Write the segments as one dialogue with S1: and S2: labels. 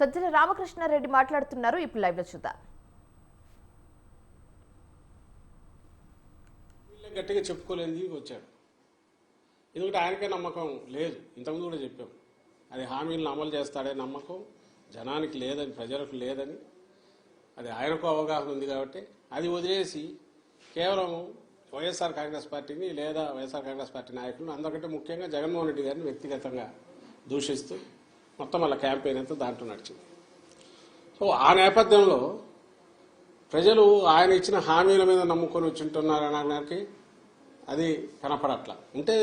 S1: సజ్జల రామకృష్ణారెడ్డి మాట్లాడుతున్నారు. ఇప్పుడు లైవ్లో చూద్దాం
S2: గట్టిగా చెప్పుకోలేని వచ్చాడు. ఎందుకంటే ఆయనకే నమ్మకం లేదు. ఇంతకుముందు కూడా చెప్పాం. అది హామీలను అమలు చేస్తాడే నమ్మకం జనానికి లేదని ప్రజలకు లేదని. అది ఆయనకు అవగాహన ఉంది కాబట్టి అది వదిలేసి కేవలం వైఎస్ఆర్ కాంగ్రెస్ పార్టీని లేదా వైఎస్ఆర్ కాంగ్రెస్ పార్టీ నాయకులను అందరికంటే ముఖ్యంగా జగన్మోహన్ రెడ్డి గారిని వ్యక్తిగతంగా దూషిస్తూ మొత్తం వాళ్ళ క్యాంపెయిన్ అంతా దాంట్లో నడిచింది. సో ఆ నేపథ్యంలో ప్రజలు ఆయన ఇచ్చిన హామీల మీద నమ్ముకొని వచ్చింటున్నారనడానికి అది కనపడట్ల. ఉంటే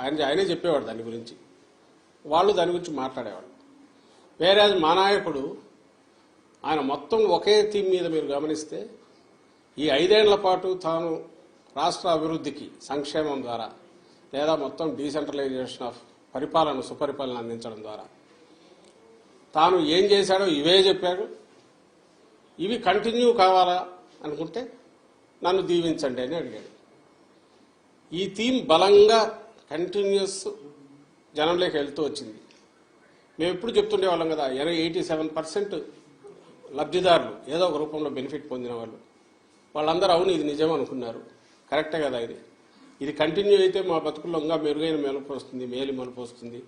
S2: ఆయన ఆయనే చెప్పేవాడు దాని గురించి. వాళ్ళు దాని గురించి మాట్లాడేవాడు వేరే మా నాయకుడు ఆయన మొత్తం ఒకే థీమ్ మీద మీరు గమనిస్తే ఈ ఐదేళ్ళ పాటు తాను రాష్ట్ర అభివృద్ధికి సంక్షేమం ద్వారా లేదా మొత్తం డీసెంట్రలైజేషన్ ఆఫ్ పరిపాలన సుపరిపాలన అందించడం ద్వారా తాను ఏం చేశాడో ఇవే చెప్పాడు. ఇవి కంటిన్యూ కావాలా అనుకుంటే నన్ను దీవించండి అని అడిగాడు. ఈ థీమ్ బలంగా కంటిన్యూస్ జనంలోకి వెళ్తూ వచ్చింది. మేము ఎప్పుడు చెప్తుండే వాళ్ళం కదా ఎనభై ఎయిటీ సెవెన్ పర్సెంట్ లబ్ధిదారులు ఏదో ఒక రూపంలో బెనిఫిట్ పొందిన వాళ్ళు. వాళ్ళందరూ అవును ఇది నిజం అనుకున్నారు. కరెక్టే కదా ఇది. ఇది కంటిన్యూ అయితే మా బతుకుల్లో ఇంకా మెరుగైన మెలుపు వస్తుంది మేలు మలుపు వస్తుంది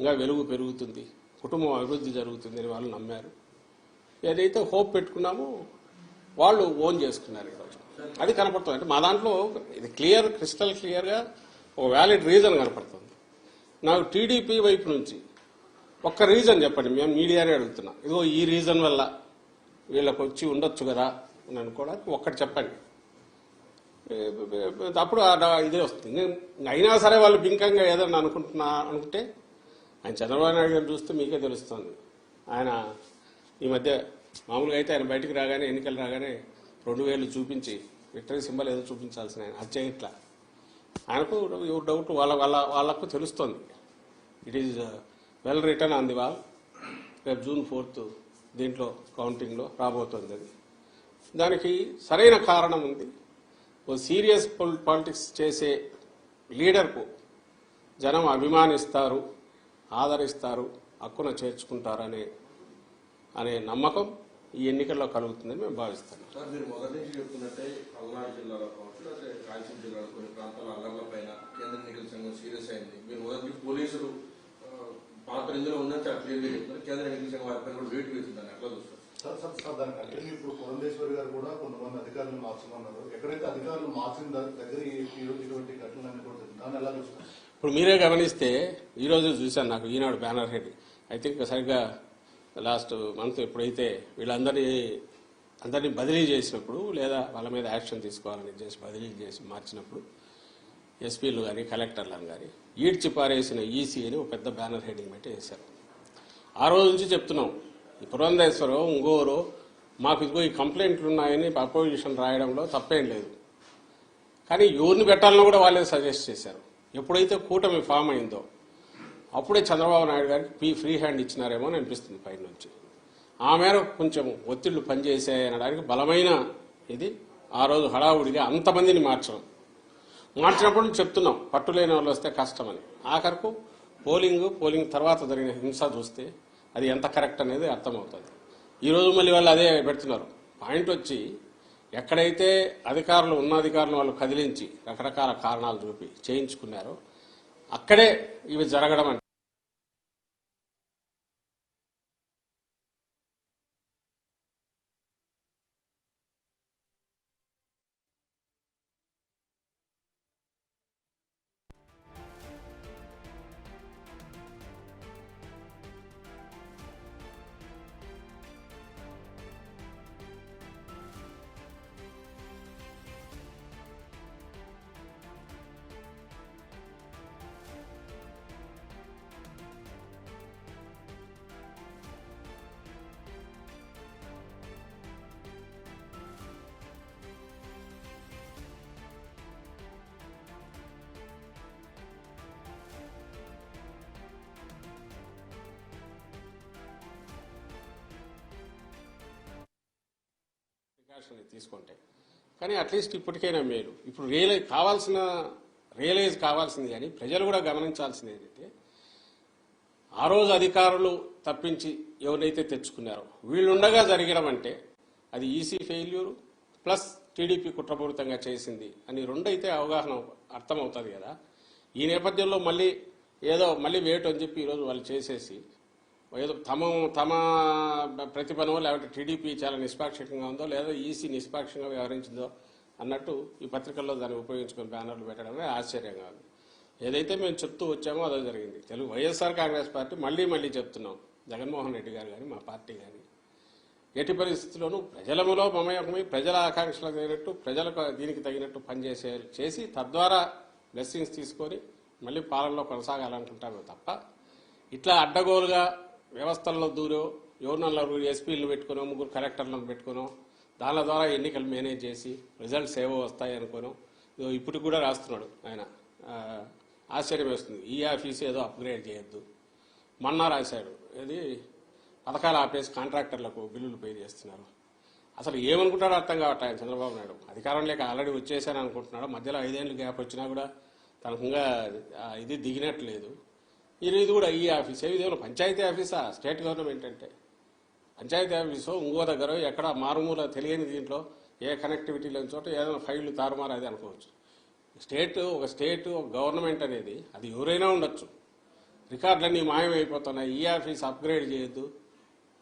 S2: ఇంకా వెలుగు పెరుగుతుంది. కుటుంబం అభివృద్ధి జరుగుతుందని వాళ్ళు నమ్మారు. ఏదైతే హోప్ పెట్టుకున్నామో వాళ్ళు ఓన్ చేసుకున్నారు ఈరోజు అది కనపడుతుంది. అంటే మా దాంట్లో ఇది క్లియర్ క్రిస్టల్ క్లియర్గా ఒక వ్యాలిడ్ రీజన్ కనపడుతుంది. నాకు టీడీపీ వైపు నుంచి ఒక్క రీజన్ చెప్పండి. మేము మీడియానే అడుగుతున్నా. ఇదిగో ఈ రీజన్ వల్ల వీళ్ళకి వచ్చి ఉండొచ్చు కదా అని అనుకోవడానికి ఒక్కటి చెప్పండి. అప్పుడు ఆ ఇదే వస్తుంది. అయినా సరే వాళ్ళు బింకంగా ఏదన్నా అనుకుంటున్నా అనుకుంటే ఆయన చంద్రబాబు నాయుడు గారిని చూస్తే మీకే తెలుస్తుంది. ఆయన ఈ మధ్య మామూలుగా అయితే ఆయన బయటికి రాగానే ఎన్నికలు రాగానే రెండు వేలు చూపించి విక్టరీ సింబల్ ఏదో చూపించాల్సిన ఆయన అది చేయట్లా ఆయనకు ఎవరు డౌట్ వాళ్ళ వాళ్ళ వాళ్ళకు తెలుస్తుంది. It is well written on the wall రేపు జూన్ ఫోర్త్ దీంట్లో కౌంటింగ్లో రాబోతుంది అది. దానికి సరైన కారణం ఉంది. ఓ సీరియస్ పాలిటిక్స్ చేసే లీడర్కు జనం అభిమానిస్తారు. ఆదరిస్తారు హక్కున చేర్చుకుంటారనే అనే నమ్మకం ఈ ఎన్నికల్లో కలుగుతుందని మేము భావిస్తాం.
S3: సార్ మీరు మొదటి నుంచి చెప్తున్నట్టే పల్నాడు జిల్లాలో కావచ్చు లేకపోతే రాయలసీమ జిల్లాలో కొన్ని ప్రాంతాల అల్లర్ల పైన కేంద్ర ఎన్నికల సంఘం సీరియస్ అయింది. మీరు మొదటి నుంచి పోలీసులు ఆ, పాత్ర ఇందులో ఉందని చాలా క్లియర్గా చెప్తున్నారు. కేంద్ర ఎన్నికల సంఘం వారిపైన కూడా వెయిట్ వేసిందని ఎట్లా చూస్తారు?
S4: సార్ సార్ సార్ దానికి కంటిన్యూ ఇప్పుడు పురంధేశ్వరి గారు కూడా కొంతమంది అధికారులు మార్చమన్నారు. ఎక్కడైతే అధికారులు మార్చిన దగ్గర ఇటువంటి ఘటనలన్నీ కూడా ఎలా చూస్తారు?
S2: ఇప్పుడు మీరే గమనిస్తే ఈరోజు చూశాను నాకు Eenadu banner head. I think సరిగ్గా లాస్ట్ మంత్ ఎప్పుడైతే వీళ్ళందరినీ అందరినీ బదిలీ చేసినప్పుడు లేదా వాళ్ళ మీద యాక్షన్ తీసుకోవాలని చేసి బదిలీ చేసి మార్చినప్పుడు ఎస్పీలు కానీ కలెక్టర్లను కానీ ఈడ్చి పారేసిన ఈసీ అని ఒక పెద్ద బ్యానర్ హెడ్డింగ్ పెట్టి వేశారు. ఆ రోజు నుంచి చెప్తున్నాం ఈ పురంధేశ్వరో ఇంగోరు మాకు ఇదిగో ఈ కంప్లైంట్లు ఉన్నాయని అపోజిషన్ రాయడంలో తప్పేం లేదు. కానీ ఎవరిని పెట్టాలని కూడా వాళ్ళే సజెస్ట్ చేశారు. ఎప్పుడైతే కూటమి ఫామ్ అయిందో అప్పుడే చంద్రబాబు నాయుడు గారికి పీ ఫ్రీ హ్యాండ్ ఇచ్చినారేమో అని అనిపిస్తుంది పైన నుంచి. ఆ మేరకు కొంచెం ఒత్తిళ్ళు పనిచేసాయనడానికి బలమైన ఇది ఆ రోజు హడావుడిగా అంతమందిని మార్చడం. మార్చినప్పుడు చెప్తున్నాం పట్టులేని వాళ్ళు వస్తే కష్టమని. ఆఖరకు పోలింగ్ పోలింగ్ తర్వాత జరిగిన హింస చూస్తే అది ఎంత కరెక్ట్ అనేది అర్థమవుతుంది. ఈరోజు మళ్ళీ వాళ్ళు అదే పెడుతున్నారు. పాయింట్ వచ్చి ఎక్కడైతే అధికారులు ఉన్న అధికారులు వాళ్ళు కదిలించి రకరకాల కారణాలు చూపి చేయించుకున్నారో అక్కడే ఇవి జరగడం యాక్షన్ తీసుకుంటే కానీ అట్లీస్ట్ ఇప్పటికైనా మేలు. ఇప్పుడు రియలైజ్ కావాల్సిన రియలైజ్ కావాల్సింది కానీ ప్రజలు కూడా గమనించాల్సింది ఏంటంటే ఆ రోజు అధికారులు తప్పించి ఎవరైతే తెచ్చుకున్నారో వీళ్ళుండగా జరగడం అంటే అది ఈసీ ఫెయిల్యూర్ ప్లస్ టీడీపీ కుట్రపూరితంగా చేసింది అని రెండైతే అవగాహన అర్థమవుతుంది కదా. ఈ నేపథ్యంలో మళ్ళీ ఏదో మళ్ళీ వేటు అని చెప్పి ఈరోజు వాళ్ళు చేసేసి ఏదో తమ తమ ప్రతిభనో లేకపోతే టీడీపీ చాలా నిష్పాక్షికంగా ఉందో లేదా ఈసీ నిష్పాక్షంగా వ్యవహరించిందో అన్నట్టు ఈ పత్రికల్లో దాన్ని ఉపయోగించుకుని బ్యానర్లు పెట్టడమే ఆశ్చర్యంగా ఉంది. ఏదైతే మేము చెప్తూ వచ్చామో అదే జరిగింది. తెలుగు వైఎస్ఆర్ కాంగ్రెస్ పార్టీ మళ్ళీ మళ్ళీ చెప్తున్నాం. జగన్మోహన్ రెడ్డి గారు కానీ మా పార్టీ కానీ ఎట్టి పరిస్థితుల్లోనూ ప్రజలములో మమయకమై ప్రజల ఆకాంక్షలకు తగినట్టు ప్రజలకు దీనికి తగినట్టు పనిచేసే చేసి తద్వారా బ్లెస్సింగ్స్ తీసుకొని మళ్ళీ పాలనలో కొనసాగాలనుకుంటామే తప్ప ఇట్లా అడ్డగోలుగా వ్యవస్థల్లో దూరో ఎవరినన్నారు ఎస్పీలను పెట్టుకునో ముగ్గురు కలెక్టర్లను పెట్టుకునో దాని ద్వారా ఎన్నికలు మేనేజ్ చేసి రిజల్ట్స్ ఏవో వస్తాయి అనుకోను ఇప్పటికి ఇప్పుడు కూడా రాస్తున్నాడు ఆయన. ఆశ్చర్యం వేస్తుంది. ఈ ఆఫీస్ ఏదో అప్గ్రేడ్ చేయొద్దు. మొన్న రాశాడు. ఇది పథకాలు ఆపేసి కాంట్రాక్టర్లకు బిల్లులు పే చేస్తున్నారు. అసలు ఏమనుకుంటాడో అర్థం కావట్లేదు ఆయన చంద్రబాబు నాయుడు. అధికారం లేక ఆల్రెడీ వచ్చేసాను అనుకుంటున్నాడు మధ్యలో ఐదేళ్ళు గ్యాప్ వచ్చినా కూడా తనకు ఇంకా ఇది దిగినట్లేదు ఇది ఇది కూడా ఈ ఆఫీస్ ఇది ఏమైనా పంచాయతీ ఆఫీసా స్టేట్ గవర్నమెంట్ అంటే పంచాయతీ ఆఫీసు ఇంకో దగ్గర ఎక్కడ మారుమూల తెలియని దీంట్లో ఏ కనెక్టివిటీ లేని చోట ఏదైనా ఫైళ్ళు తారుమారు అది అనుకోవచ్చు. స్టేట్ ఒక స్టేట్ ఒక గవర్నమెంట్ అనేది అది ఎవరైనా ఉండొచ్చు. రికార్డులన్నీ మాయమైపోతున్నాయి. ఈ ఆఫీస్ అప్గ్రేడ్ చేయొద్దు.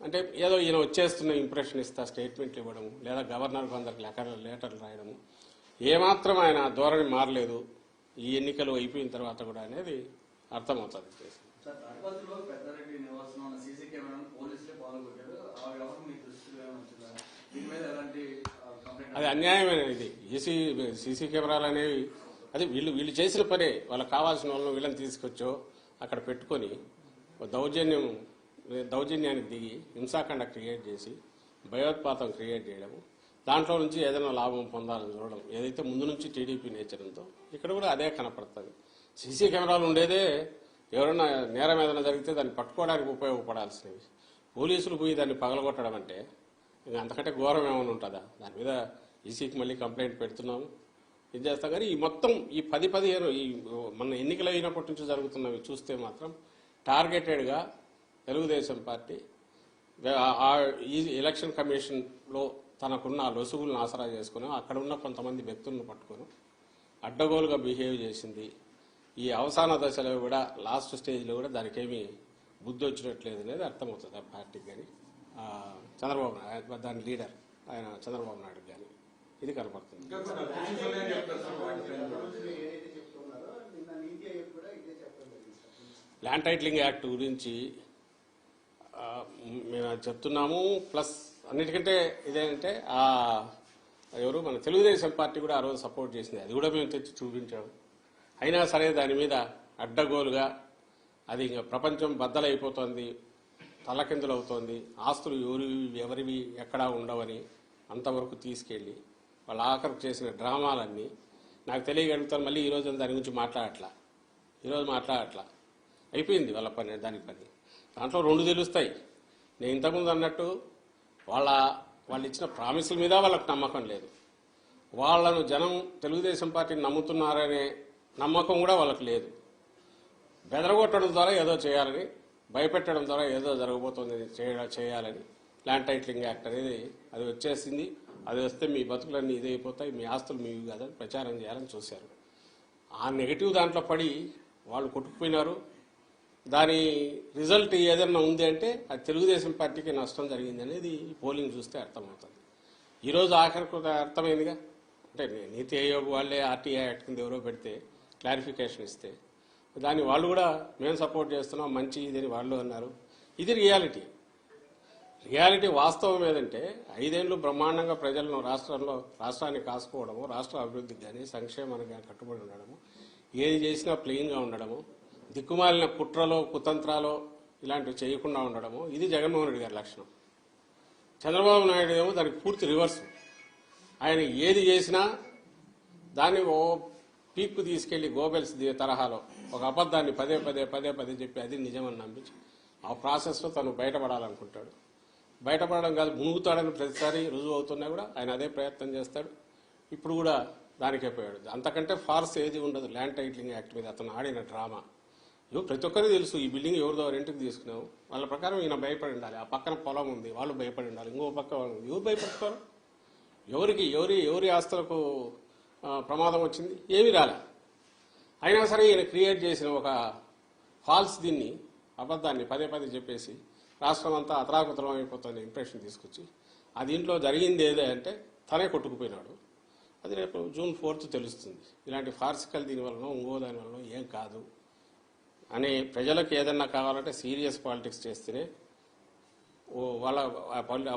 S2: అంటే ఏదో ఈయన వచ్చేస్తున్న ఇంప్రెషన్ ఇస్తా స్టేట్మెంట్లు ఇవ్వడము లేదా గవర్నర్ కొందరికి లెటర్లు లెటర్లు రాయడము. ఏమాత్రం ఆయన ధోరణి మారలేదు. ఈ ఎన్నికలు అయిపోయిన తర్వాత కూడా అనేది అర్థమవుతుంది. అది అన్యాయమైన ఇది? ఈసీ సీసీ కెమెరాలు అనేవి అది వీళ్ళు వీళ్ళు చేసిన పనే. వాళ్ళకి కావాల్సిన వాళ్ళని వీళ్ళని తీసుకొచ్చో అక్కడ పెట్టుకొని దౌర్జన్యం దౌర్జన్యానికి దిగి హింసాకాండ క్రియేట్ చేసి భయోత్పాతం క్రియేట్ చేయడము దాంట్లో నుంచి ఏదైనా లాభం పొందాలని చూడడం ఏదైతే ముందు నుంచి టీడీపీ నేచర్ ఉందో ఇక్కడ కూడా అదే కనపడుతుంది. సీసీ కెమెరాలు ఉండేదే ఎవరైనా నేరం ఏదైనా జరిగితే దాన్ని పట్టుకోవడానికి ఉపయోగపడాల్సినవి. పోలీసులు పోయి దాన్ని పగలగొట్టడం అంటే ఇంకా అంతకంటే ఘోరం ఏమైనా ఉంటుందా? దాని మీద ఈసీకి మళ్ళీ కంప్లైంట్ పెడుతున్నాము. ఇది చేస్తాం? కానీ ఈ మొత్తం ఈ పది పదిహేను ఈ మన ఎన్నికలు అయినప్పటి నుంచి జరుగుతున్నవి చూస్తే మాత్రం టార్గెటెడ్గా తెలుగుదేశం పార్టీ ఈ ఎలక్షన్ కమిషన్లో తనకున్న ఆ లొసుగులను ఆసరా చేసుకుని అక్కడ ఉన్న కొంతమంది వ్యక్తులను పట్టుకొని అడ్డగోలుగా బిహేవ్ చేసింది. ఈ అవసాన దశలో కూడా లాస్ట్ స్టేజ్లో కూడా దానికి ఏమీ బుద్ధి వచ్చినట్లేదు అనేది అర్థమవుతుంది ఆ పార్టీకి కానీ. చంద్రబాబు నాయుడు దాని లీడర్ ఆయన చంద్రబాబు నాయుడు కానీ ఇది కనపడుతుంది. ల్యాండ్ టైటిలింగ్ యాక్ట్ గురించి మేము చెప్తున్నాము ప్లస్ అన్నిటికంటే ఇదేంటే ఆ ఎవరు మన తెలుగుదేశం పార్టీ కూడా ఆ రోజు సపోర్ట్ చేసింది. అది కూడా మేము తెచ్చి చూపించాము అయినా సరే దాని మీద అడ్డగోలుగా అది ఇంకా ప్రపంచం బద్దలైపోతుంది తలకిందులు అవుతోంది ఆస్తులు ఎవరివి ఎవరివి ఎక్కడా ఉండవని అంతవరకు తీసుకెళ్ళి వాళ్ళ ఆఖరికి చేసిన డ్రామాలన్నీ నాకు తెలియగలుగుతాను. మళ్ళీ ఈరోజు దాని గురించి మాట్లాడట్లా. ఈరోజు మాట్లాడట్లా. అయిపోయింది వాళ్ళ పని దాని పని. దాంట్లో రెండు తెలుస్తాయి. నేను ఇంతకుముందు అన్నట్టు వాళ్ళ వాళ్ళు ఇచ్చిన ప్రామిసుల మీద వాళ్ళకి నమ్మకం లేదు. వాళ్ళను జనం తెలుగుదేశం పార్టీని నమ్ముతున్నారనే నమ్మకం కూడా వాళ్ళకి లేదు. బెదరగొట్టడం ద్వారా ఏదో చేయాలని భయపెట్టడం ద్వారా ఏదో జరగబోతుంది చేయ- చేయాలని ల్యాండ్ టైటిలింగ్ యాక్ట్ అనేది అది వచ్చేసింది. అది వస్తే మీ బతుకులన్నీ ఇదైపోతాయి మీ ఆస్తులు మీవి కాదని ప్రచారం చేయాలని చూశారు. ఆ నెగిటివ్ దాంట్లో పడి వాళ్ళు కొట్టుకుపోయినారు. దాని రిజల్ట్ ఏదైనా ఉంది అంటే అది తెలుగుదేశం పార్టీకి నష్టం జరిగింది అనేది పోలింగ్ చూస్తే అర్థమవుతుంది. ఈరోజు ఆఖరికి అర్థమైందిగా. అంటే నీతి ఆయోగ్ వాళ్ళే ఆర్టీఐ యాక్ట్ కింద ఎవరో పెడితే క్లారిఫికేషన్ ఇస్తే దాన్ని వాళ్ళు కూడా మేము సపోర్ట్ చేస్తున్నాం మంచి ఇదని వాళ్ళు అన్నారు. ఇది రియాలిటీ. రియాలిటీ వాస్తవం ఏదంటే ఐదేళ్ళు బ్రహ్మాండంగా ప్రజలను రాష్ట్రంలో రాష్ట్రాన్ని కాసుకోవడము రాష్ట్ర అభివృద్ధికి కానీ సంక్షేమానికి కానీ కట్టుబడి ఉండడము ఏది చేసినా ప్లెయిన్గా ఉండడము దిక్కుమాలిన కుట్రలో కుతంత్రాలో ఇలాంటివి చేయకుండా ఉండడము ఇది జగన్మోహన్ రెడ్డి గారి లక్షణం. చంద్రబాబు నాయుడు ఏమో దానికి పూర్తి రివర్స్. ఆయన ఏది చేసినా దాన్ని ఓ పీక్కు తీసుకెళ్ళి గోబెల్స్ తరహాలో ఒక అబద్ధాన్ని పదే పదే పదే పదే చెప్పి అది నిజమని నమ్మించి ఆ ప్రాసెస్లో తను బయటపడాలనుకుంటాడు. బయటపడడం కాదు మునుగుతాడని ప్రతిసారి రుజువు అవుతున్నా కూడా ఆయన అదే ప్రయత్నం చేస్తాడు. ఇప్పుడు కూడా దానికే పోయాడు. అంతకంటే ఫార్స్ ఏది ఉండదు. ల్యాండ్ టైటిలింగ్ యాక్ట్ మీద అతను ఆడిన డ్రామా. ఇవి ప్రతి ఒక్కరికి తెలుసు ఈ బిల్డింగ్ ఎవరిదో రెంట్కి తీసుకున్నావు? వాళ్ళ ప్రకారం ఈయన భయపడి ఉండాలి. ఆ పక్కన పొలం ఉంది వాళ్ళు భయపడి ఉండాలి. ఇంకో పక్క వాళ్ళు ఎవరు భయపడతారు? ఎవరికి ఎవరి ఎవరి ఆస్తులకు ప్రమాదం వచ్చింది? ఏమీ రాలే. అయినా సరే ఈయన క్రియేట్ చేసిన ఒక ఫాల్స్ దీన్ని అబద్ధాన్ని పదే పదే చెప్పేసి రాష్ట్రం అంతా అతరాకుతరం అయిపోతుంది ఇంప్రెషన్ తీసుకొచ్చి ఆ దీంట్లో జరిగింది ఏదే అంటే తనే కొట్టుకుపోయినాడు. అది రేపు జూన్ ఫోర్త్ తెలుస్తుంది. ఇలాంటి ఫార్సికల్ దీనివల్ల ఇంకో దాని వలన ఏం కాదు. అని ప్రజలకు ఏదన్నా కావాలంటే సీరియస్ పాలిటిక్స్ చేస్తేనే ఓ వాళ్ళ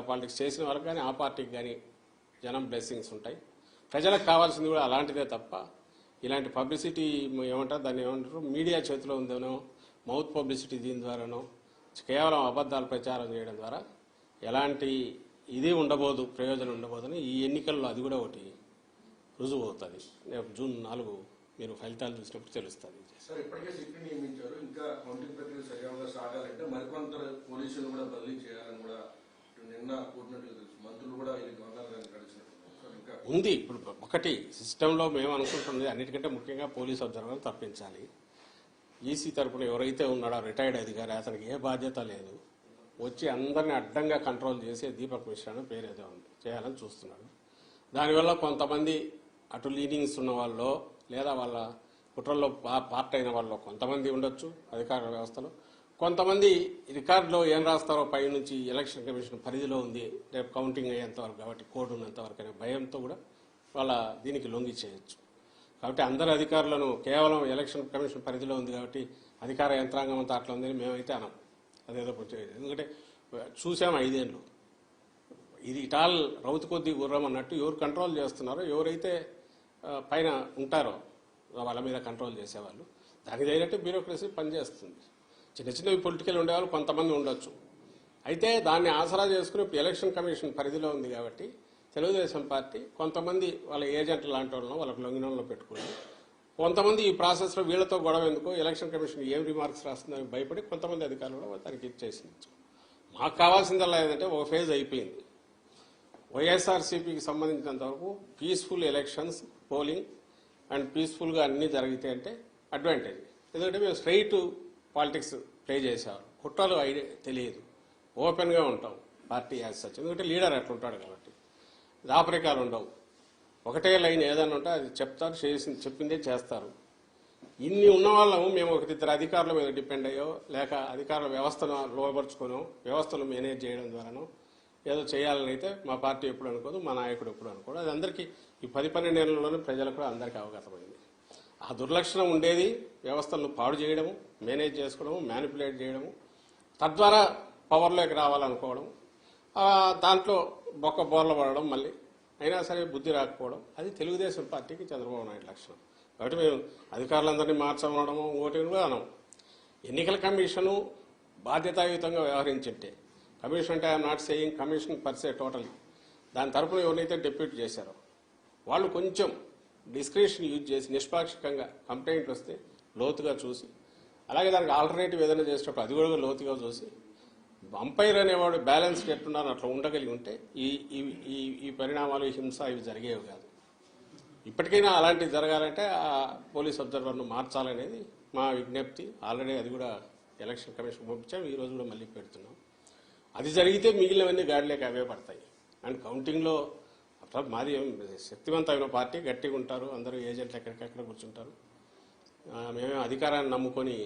S2: పాలిటిక్స్ చేసిన వాళ్ళకి కానీ ఆ పార్టీకి కానీ జనం బ్లెస్సింగ్స్ ఉంటాయి. ప్రజలకు కావాల్సింది కూడా అలాంటిదే తప్ప ఇలాంటి పబ్లిసిటీ ఏమంటారు దాన్ని ఏమంటారు మీడియా చేతిలో ఉందనో మౌత్ పబ్లిసిటీ దీని ద్వారానో కేవలం అబద్ధాలు ప్రచారం చేయడం ద్వారా ఎలాంటి ఇది ఉండబోదు ప్రయోజనం ఉండబోదని ఈ ఎన్నికల్లో అది కూడా ఒకటి రుజువు అవుతుంది. జూన్ నాలుగు మీరు ఫలితాలు చూసినప్పుడు తెలుస్తుంది.
S3: సార్ ఇప్పటికే సిట్ని నియమించారు. ఇంకా కౌంటింగ్ ప్రక్రియ సజావుగా సాగాలంటే మరికొంత పోలీసులు కూడా బదిలీ చేయాలని కూడా నిన్న కూడినట్లు తెలుసు. మంత్రులు కూడా ఇది గవర్నర్ కలిసినట్టు
S2: ఉంది. ఇప్పుడు ఒకటి సిస్టంలో మేము అనుకుంటున్నది అన్నిటికంటే ముఖ్యంగా పోలీస్ అబ్జర్వర్ తప్పించాలి. ఈసీ తరపున ఎవరైతే ఉన్నాడో రిటైర్డ్ అధికారి అతనికి ఏ బాధ్యత లేదు. వచ్చి అందరిని అడ్డంగా కంట్రోల్ చేసే దీపక్ మిశ్రా అని పేరు ఏదో ఉంది చేయాలని చూస్తున్నాడు. దానివల్ల కొంతమంది అటు లీనింగ్స్ ఉన్న వాళ్ళు లేదా వాళ్ళ కుట్రల్లో పా- పార్ట్ అయిన వాళ్ళు కొంతమంది ఉండొచ్చు అధికార వ్యవస్థలో. కొంతమంది రికార్డులో ఏం రాస్తారో పై నుంచి ఎలక్షన్ కమిషన్ పరిధిలో ఉంది రేపు కౌంటింగ్ అయ్యేంత వరకు కాబట్టి కోడ్ ఉన్నంత వరకు అనే భయంతో కూడా వాళ్ళ దీనికి లొంగి చేయొచ్చు. కాబట్టి అందరు అధికారులను కేవలం ఎలక్షన్ కమిషన్ పరిధిలో ఉంది కాబట్టి అధికార యంత్రాంగం అంతా అట్లా ఉందని మేమైతే అనం. అదేదో కొంచెం ఎందుకంటే చూసాం ఐదేళ్ళు. ఇది ఇటాల్ రౌతు కొద్దీ గుర్రం అన్నట్టు ఎవరు కంట్రోల్ చేస్తున్నారో ఎవరైతే పైన ఉంటారో వాళ్ళ మీద కంట్రోల్ చేసేవాళ్ళు. దానికి తగినట్టు బ్యూరోక్రసీ పనిచేస్తుంది. చిన్న చిన్నవి పొలిటికల్ ఉండేవాళ్ళు కొంతమంది ఉండొచ్చు. అయితే దాన్ని ఆసరా చేసుకుని ఎలక్షన్ కమిషన్ పరిధిలో ఉంది కాబట్టి తెలుగుదేశం పార్టీ కొంతమంది వాళ్ళ ఏజెంట్ లాంటి వాళ్ళను వాళ్ళకి లొంగినంలో పెట్టుకుని కొంతమంది ఈ ప్రాసెస్లో వీళ్ళతో గొడవ ఎందుకో ఎలక్షన్ కమిషన్ ఏం రిమార్క్స్ రాస్తుందని భయపడి కొంతమంది అధికారులు కూడా దానికి ఇచ్చేసింది మాకు కావాల్సిందల్లా ఏంటంటే ఒక ఫేజ్ అయిపోయింది. వైఎస్ఆర్సీపీకి సంబంధించినంత వరకు పీస్ఫుల్ ఎలక్షన్స్ పోలింగ్ అండ్ పీస్ఫుల్గా అన్నీ జరిగితే అంటే అడ్వాంటేజ్. ఎందుకంటే మేము స్ట్రైట్ పాలిటిక్స్ ప్లే చేసేవారు కుట్రలు ఐడియా తెలియదు. ఓపెన్గా ఉంటాం. Party as such. ఎందుకంటే లీడర్ అట్లా ఉంటాడు కాబట్టి. దాపరికాలు ఉండవు. ఒకటే లైన్ ఏదైనా ఉంటే అది చెప్తారు చేసి చెప్పిందే చేస్తారు. ఇన్ని ఉన్న వాళ్ళము మేము ఒక ఇద్దరు అధికారుల మీద డిపెండ్ అయ్యో లేక అధికారుల వ్యవస్థను లోపరుచుకోనో వ్యవస్థను మేనేజ్ చేయడం ద్వారానో ఏదో చేయాలని అయితే మా పార్టీ ఎప్పుడు అనుకోదు మా నాయకుడు ఎప్పుడు అనుకోదు అది అందరికీ ఈ పది పన్నెండు నెలల్లోనే ప్రజలకు కూడా అందరికీ అవగతమైంది ఆ దుర్లక్షణం ఉండేది వ్యవస్థలను పాడు చేయడము మేనేజ్ చేసుకోవడము మ్యానిపులేట్ చేయడము తద్వారా పవర్లోకి రావాలనుకోవడం దాంట్లో బొక్క బోర్ల పడడం మళ్ళీ అయినా సరే బుద్ధి రాకపోవడం అది తెలుగుదేశం పార్టీకి చంద్రబాబు నాయుడు లక్షణం. కాబట్టి మేము అధికారులందరినీ మార్చమనడము ఓటింగ్ కూడా అనం ఎన్నికల కమిషను బాధ్యతాయుతంగా వ్యవహరించింటే కమిషన్ అంటే I'm not saying commission per totally totally తరపున ఎవరైతే డిప్యూట్ చేశారో వాళ్ళు కొంచెం డిస్క్రిప్షన్ యూజ్ చేసి నిష్పాక్షికంగా కంప్లైంట్లు వస్తే లోతుగా చూసి అలాగే దానికి ఆల్టర్నేటివ్ ఏదైనా చేసేటప్పుడు అది కూడా లోతుగా చూసి అంపైర్ అనేవాడు బ్యాలెన్స్ ఎట్టున్నారు అట్లా ఉండగలిగి ఉంటే ఈ ఈ ఈ పరిణామాలు హింస ఇవి జరిగేవి కాదు. ఇప్పటికైనా అలాంటివి జరగాలంటే ఆ పోలీస్ అబ్జర్వర్ను మార్చాలనేది మా విజ్ఞప్తి. ఆల్రెడీ అది కూడా ఎలక్షన్ కమిషన్ పంపించాం ఈరోజు కూడా మళ్ళీ పెడుతున్నాం. అది జరిగితే మిగిలినవన్నీ గాడిలోకి అవే పడతాయి. అండ్ కౌంటింగ్లో అట్లా మాది శక్తివంతమైన పార్టీ గట్టిగా ఉంటారు. అందరూ ఏజెంట్లు ఎక్కడికెక్కడ కూర్చుంటారు. మేమే అధికారాన్ని నమ్ముకొని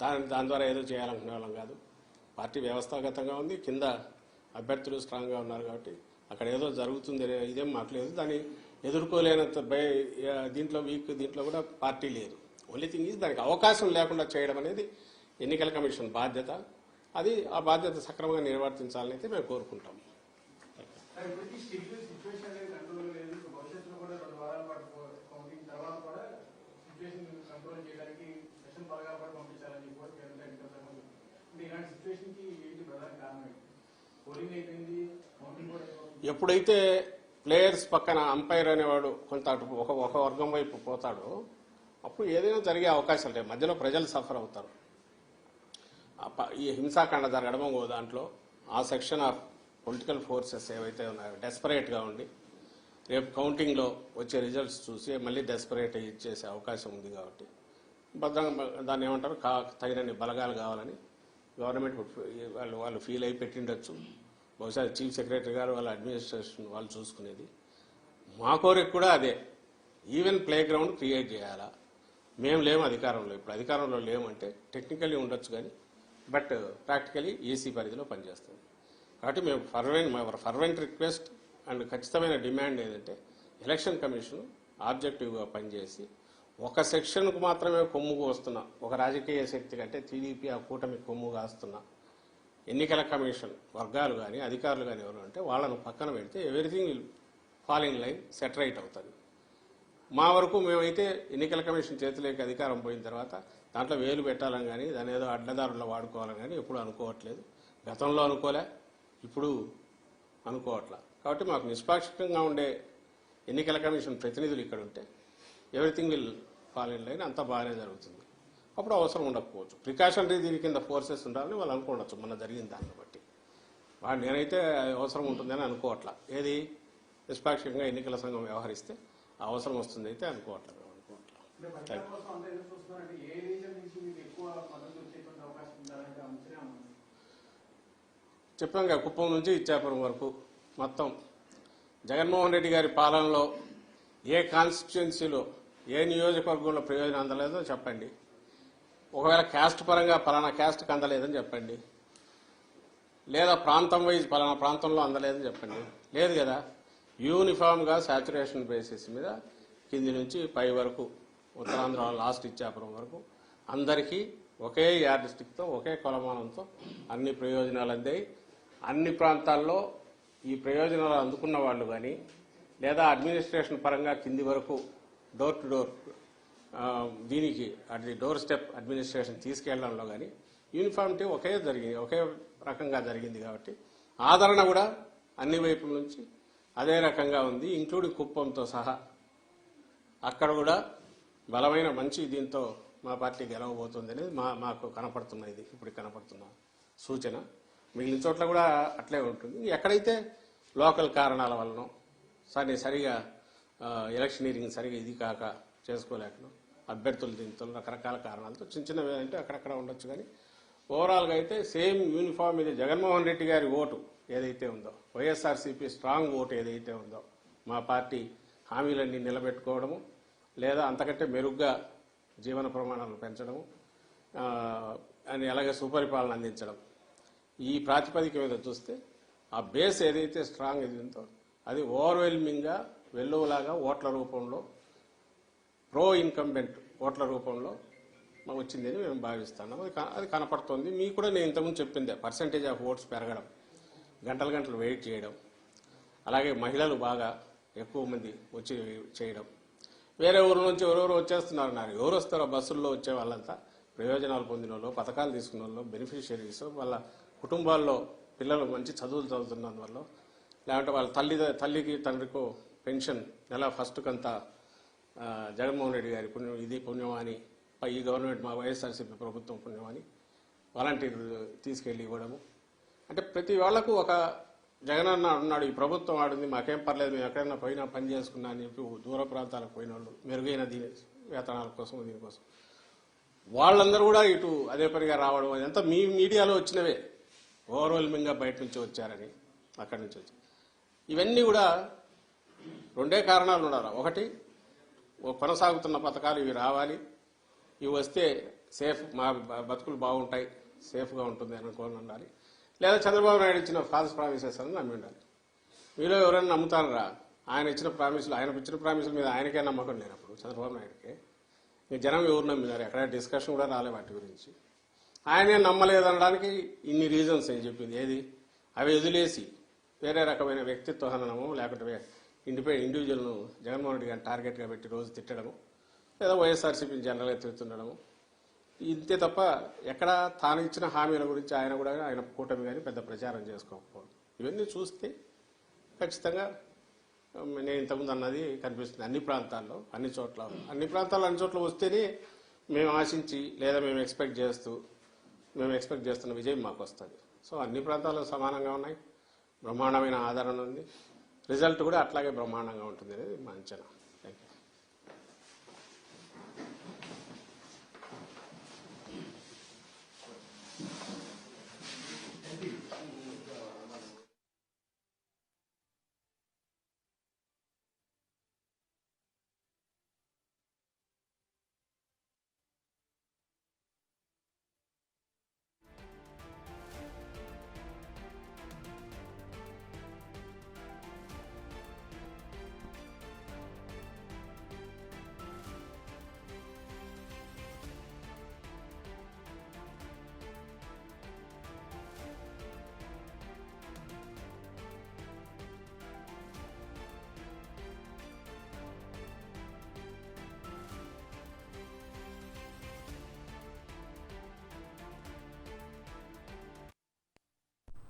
S2: దాని దాని ద్వారా ఏదో చేయాలనుకునే వాళ్ళం కాదు. పార్టీ వ్యవస్థాగతంగా ఉంది. కింద అభ్యర్థులు స్ట్రాంగ్గా ఉన్నారు కాబట్టి అక్కడ ఏదో జరుగుతుంది ఇదేం మాకు లేదు దాన్ని ఎదుర్కోలేనంత భయ దీంట్లో వీక్ దీంట్లో కూడా పార్టీ లేదు. ఓన్లీ థింగ్ ఈజ్ దానికి అవకాశం లేకుండా చేయడం అనేది ఎన్నికల కమిషన్ బాధ్యత. అది ఆ బాధ్యత సక్రమంగా నిర్వర్తించాలని అయితే మేము కోరుకుంటాం. ఎప్పుడైతే ప్లేయర్స్ పక్కన అంపైర్ అనేవాడు కొంత అటు ఒక ఒక వర్గం వైపు పోతాడో అప్పుడు ఏదైనా జరిగే అవకాశాలు లేవు మధ్యలో ప్రజలు సఫర్ అవుతారు. ఈ హింసాకాండ జరగడం ఓ దాంట్లో ఆ సెక్షన్ ఆఫ్ పొలిటికల్ ఫోర్సెస్ ఏవైతే ఉన్నాయో డెస్పరేట్గా ఉండి రేపు కౌంటింగ్లో వచ్చే రిజల్ట్స్ చూసి మళ్ళీ డెస్పరేట్ ఇచ్చేసే అవకాశం ఉంది కాబట్టి భద్రంగా దాన్ని ఏమంటారు? కా తగినన్ని బలగాలు కావాలని గవర్నమెంట్ వాళ్ళు వాళ్ళు ఫీల్ అయి పెట్టిండొచ్చు. బహుశా చీఫ్ సెక్రటరీ గారు వాళ్ళ అడ్మినిస్ట్రేషన్ వాళ్ళు చూసుకునేది. మా కోరిక కూడా అదే. ఈవెన్ ప్లే గ్రౌండ్ క్రియేట్ చేయాలా? మేము లేము అధికారంలో. ఇప్పుడు అధికారంలో లేమంటే టెక్నికల్లీ ఉండొచ్చు కానీ బట్ ప్రాక్టికలీ ఏసీ పరిధిలో పనిచేస్తుంది. కాబట్టి మేము ఫర్వెంట్ మా ఫర్వెంట్ రిక్వెస్ట్ అండ్ ఖచ్చితమైన డిమాండ్ ఏంటంటే ఎలక్షన్ కమిషన్ ఆబ్జెక్టివ్గా పనిచేసి ఒక సెక్షన్కు మాత్రమే కొమ్ముకు వస్తున్న ఒక రాజకీయ శక్తి కంటే టీడీపీ ఆ కూటమి కొమ్ము కాస్తున్న ఎన్నికల కమిషన్ వర్గాలు కానీ అధికారులు కానీ ఎవరు అంటే వాళ్ళను పక్కన పెడితే ఎవ్రీథింగ్ విల్ లైన్ సెటరైట్ అవుతుంది. మా వరకు మేమైతే ఎన్నికల కమిషన్ చేతిలోకి అధికారం పోయిన తర్వాత దాంట్లో వేలు పెట్టాలని కానీ దాని ఏదో అడ్డదారుల్లో వాడుకోవాలని కానీ ఎప్పుడు అనుకోవట్లేదు. గతంలో అనుకోలే ఇప్పుడు అనుకోవట్లా. కాబట్టి మాకు నిష్పాక్షికంగా ఉండే ఎన్నికల కమిషన్ ప్రతినిధులు ఇక్కడ ఉంటే everything will fall in line అంతా బాగానే జరుగుతుంది. అప్పుడు అవసరం ఉండకపోవచ్చు. ప్రికాషనరీ దీని కింద ఫోర్సెస్ ఉండాలని వాళ్ళు అనుకోవచ్చు మొన్న జరిగిన దాన్ని బట్టి. వాడు నేనైతే అవసరం ఉంటుందని అనుకోవట్లా. ఏది? నిష్పాక్షికంగా ఎన్నికల సంఘం వ్యవహరిస్తే అవసరం వస్తుంది అయితే అనుకోవట్లేదు. చెప్పాం కదా కుప్పం నుంచి ఇచ్చాపురం వరకు మొత్తం. జగన్మోహన్ రెడ్డి గారి పాలనలో ఏ కాన్స్టిట్యున్సీలో ఏ నియోజకవర్గంలో ప్రయోజనం అందలేదో చెప్పండి. ఒకవేళ క్యాస్ట్ పరంగా పలానా క్యాస్ట్కి అందలేదని చెప్పండి. లేదా ప్రాంతం వైజ్ పలానా ప్రాంతంలో అందలేదని చెప్పండి. లేదు కదా యూనిఫామ్గా సాచురేషన్ బేసిస్ మీద కింది నుంచి పై వరకు ఉత్తరాంధ్ర లాస్ట్ ఇచ్చాపురం వరకు అందరికీ ఒకే యార్డ్ ఒకే కొలమానంతో అన్ని ప్రయోజనాలు అందాయి. అన్ని ప్రాంతాల్లో ఈ ప్రయోజనాలు అందుకున్న వాళ్ళు కానీ లేదా అడ్మినిస్ట్రేషన్ పరంగా కింది వరకు డోర్ టు డోర్ దీనికి అది డోర్ స్టెప్ అడ్మినిస్ట్రేషన్ తీసుకెళ్ళడంలో కానీ యూనిఫామిటీ ఒకే జరిగింది ఒకే రకంగా జరిగింది కాబట్టి ఆదరణ కూడా అన్ని వైపుల నుంచి అదే రకంగా ఉంది ఇంక్లూడింగ్ కుప్పంతో సహా అక్కడ కూడా బలమైన మంచి దీంతో మా పార్టీ గెలవబోతుంది అనేది మా మాకు కనపడుతున్న ఇది ఇప్పుడు కనపడుతున్న సూచన. మిగిలిన చోట్ల కూడా అట్లే ఉంటుంది. ఎక్కడైతే లోకల్ కారణాల వలన సరే సరిగా ఎలక్షనీరింగ్ సరిగా ఇది కాక చేసుకోలేకను అభ్యర్థులు దీంతో రకరకాల కారణాలతో చిన్న చిన్నవి అంటే అక్కడక్కడ ఉండొచ్చు కానీ ఓవరాల్గా అయితే సేమ్ యూనిఫామ్ ఇది జగన్మోహన్ రెడ్డి గారి ఓటు ఏదైతే ఉందో వైఎస్ఆర్సీపీ స్ట్రాంగ్ ఓటు ఏదైతే ఉందో మా పార్టీ హామీలన్నీ నిలబెట్టుకోవడము లేదా అంతకంటే మెరుగ్గా జీవన ప్రమాణాలు పెంచడము అని అలాగే సుపరిపాలన అందించడం. ఈ ప్రాతిపదిక మీద చూస్తే ఆ బేస్ ఏదైతే స్ట్రాంగ్ ఇది ఉందో అది ఓవర్వెల్మింగ్గా వెల్లువలాగా ఓట్ల రూపంలో ప్రో ఇన్కంబెంట్ ఓట్ల రూపంలో మాకు వచ్చిందని మేము భావిస్తున్నాం. అది అది కనపడుతోంది. మీకు కూడా నేను ఇంతకుముందు చెప్పిందే పర్సంటేజ్ ఆఫ్ ఓట్స్ పెరగడం గంటలు గంటలు వెయిట్ చేయడం. అలాగే మహిళలు బాగా ఎక్కువ మంది వచ్చి చేయడం. వేరే ఊరు నుంచి ఎవరెవరు వచ్చేస్తున్నారు నాకు ఎవరు వస్తారో బస్సుల్లో వచ్చే వాళ్ళంతా ప్రయోజనాలు పొందిన వాళ్ళు పథకాలు తీసుకున్న వాళ్ళు బెనిఫిషియరీస్ వాళ్ళ కుటుంబాల్లో పిల్లలు మంచి చదువులు చదువుతున్నందువల్ల లేదంటే వాళ్ళ తల్లి తల్లికి తండ్రికో పెన్షన్ నెల ఫస్ట్ కంతా జగన్మోహన్ రెడ్డి గారి పుణ్యం ఇది పుణ్యమని అని ఈ గవర్నమెంట్ మా వైఎస్ఆర్సీపీ ప్రభుత్వం పుణ్యమని అని తీసుకెళ్ళి ఇవ్వడము. అంటే ప్రతి వాళ్ళకు ఒక జగన్ అన్న ఉన్నాడు ఈ ప్రభుత్వం ఆడింది మాకేం పర్లేదు మేము ఎక్కడైనా పోయినా పని చేసుకున్నా అని చెప్పి దూర ప్రాంతాలకు పోయిన వాళ్ళు మెరుగైన దీని వేతనాల కోసం దీనికోసం వాళ్ళందరూ కూడా ఇటు అదే పనిగా రావడం అదంతా మీ మీడియాలో వచ్చినవే. ఓవర్వెల్మింగ్గా బయట నుంచి వచ్చారని అక్కడి నుంచి వచ్చి. ఇవన్నీ కూడా రెండే కారణాలు ఉండాలి. ఒకటి కొనసాగుతున్న పథకాలు ఇవి రావాలి. ఇవి వస్తే సేఫ్ మా బతుకులు బాగుంటాయి సేఫ్గా ఉంటుంది అనుకోని ఉండాలి లేదా చంద్రబాబు నాయుడు ఇచ్చిన ఫాల్స్ ప్రామిసెస్ అని నమ్మి ఉండాలి. మీలో ఎవరైనా నమ్ముతారా? ఆయన ఇచ్చిన ప్రామిసులు ఆయన ఇచ్చిన ప్రామిసుల మీద ఆయనకే నమ్మకం లేనప్పుడు చంద్రబాబు నాయుడుకి. ఇంక జనం ఎవరు నమ్మినారు? ఎక్కడ డిస్కషన్ కూడా రాలే వాటి గురించి. ఆయనే నమ్మలేదనడానికి ఇన్ని రీజన్స్ అని చెప్పింది? ఏది? అవి వదిలేసి వేరే రకమైన వ్యక్తిత్వ హననము లేకుంటే ఇండిపెండ్ ఇండివిజువల్ను జగన్మోహన్ రెడ్డి గారిని టార్గెట్గా పెట్టి రోజు తిట్టడము లేదా వైఎస్ఆర్సీపీని జనరల్గా తిరుగుతుండడము ఇంతే తప్ప ఎక్కడ తాను ఇచ్చిన హామీల గురించి ఆయన కూడా ఆయన కూటమి కానీ పెద్ద ప్రచారం చేసుకోకపోవడం. ఇవన్నీ చూస్తే ఖచ్చితంగా నేను ఇంతకుముందు అన్నది కనిపిస్తుంది అన్ని ప్రాంతాల్లో అన్ని చోట్ల అన్ని ప్రాంతాల్లో అన్ని చోట్ల వస్తేనే మేము ఆశించి లేదా మేము ఎక్స్పెక్ట్ చేస్తూ మేము ఎక్స్పెక్ట్ చేస్తున్న విజయం మాకు వస్తుంది. సో అన్ని ప్రాంతాల్లో సమానంగా ఉన్నాయి. బ్రహ్మాండమైన ఆదరణ ఉంది. రిజల్ట్ కూడా అట్లాగే బ్రహ్మాండంగా ఉంటుంది అనేది మా అంచనా.